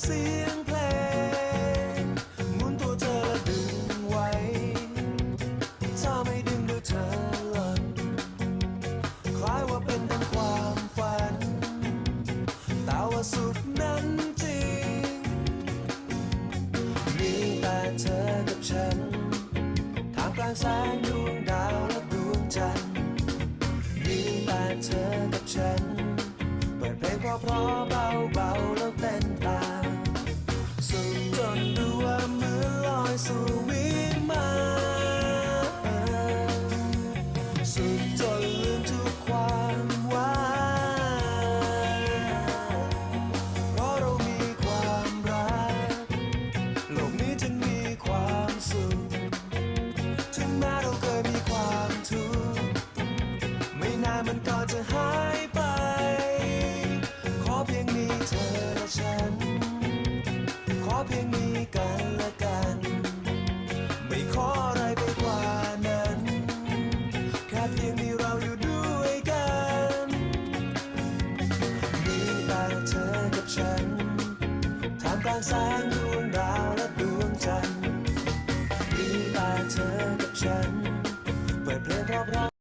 เสียงเพลงหมุนตัวเธอและดึงไว้ ถ้าไม่ดึงดูเธอหล่นคล้ายว่าเป็นดังความฝัน แต่ว่าสุดนั้นจริง มีแต่เธอกับฉันท่ามกลางแสงดวงดาวและดวงจันทร์มีแต่เธอกับฉัน เปิดเพลงเพราะเพราะเบาเบาๆ มันก็จะหายไป ขอเพียงมีเธอและฉัน ขอเพียงมีกันและกัน ไม่ขออะไรไปกว่านั้น แค่เพียงมีเราอยู่ด้วยกัน มีแต่เธอกับฉันท่ามกลางแสงดวงดาวและดวงจันทร์มีแต่เธอกับฉัน เปิดเพลงเพราะ